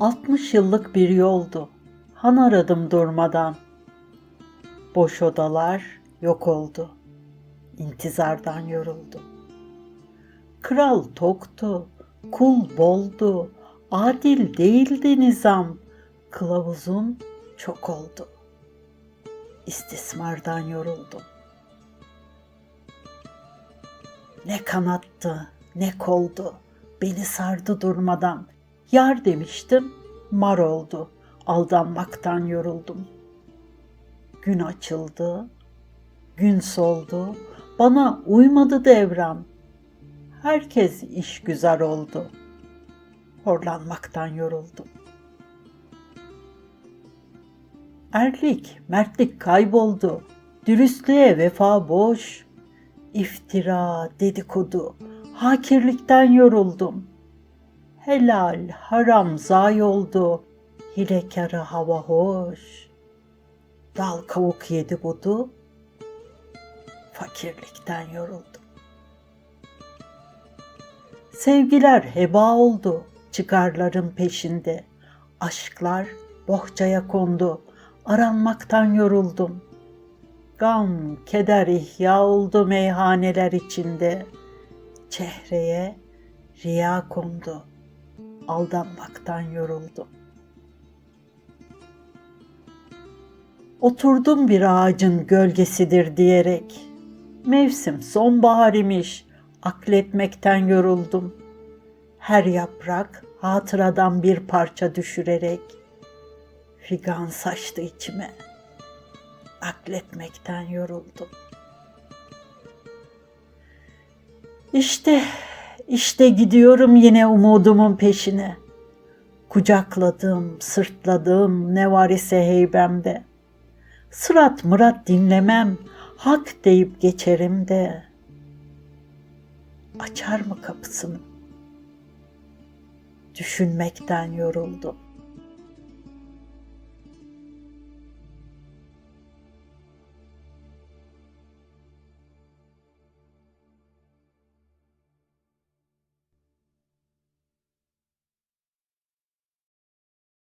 Altmış yıllık bir yoldu. Han aradım durmadan. Boş odalar yok oldu. İntizardan yoruldum. Kral toktu, kul boldu, adil değildi nizam. Kılavuzun çok oldu. İstismardan yoruldum. Ne kanattı, ne koldu, beni sardı durmadan. Yar demiştim, mar oldu, aldanmaktan yoruldum. Gün açıldı, gün soldu, bana uymadı devran. Herkes iş güzel oldu. Horlanmaktan yoruldum. Erlik, mertlik kayboldu. Dürüstlüğe vefa boş. İftira, dedikodu, hakirlikten yoruldum. Helal, haram zay oldu. Hilekarı hava hoş. Dal kavuk yedi budu. Fakirlikten yoruldum. Sevgiler heba oldu çıkarların peşinde. Aşklar bohçaya kondu. Aranmaktan yoruldum. Gam, keder ihya oldu meyhaneler içinde. Çehreye riya kondu. Aldanmaktan yoruldum. Oturdum bir ağacın gölgesidir diyerek. Mevsim sonbahar imiş, akletmekten yoruldum. Her yaprak hatıradan bir parça düşürerek figan saçtı içime. Akletmekten yoruldum. İşte, işte gidiyorum yine umudumun peşine. Kucakladım, sırtladım ne var ise heybemde. Sırat mırat dinlemem, hak deyip geçerim de. Açar mı kapısını? Düşünmekten yoruldum.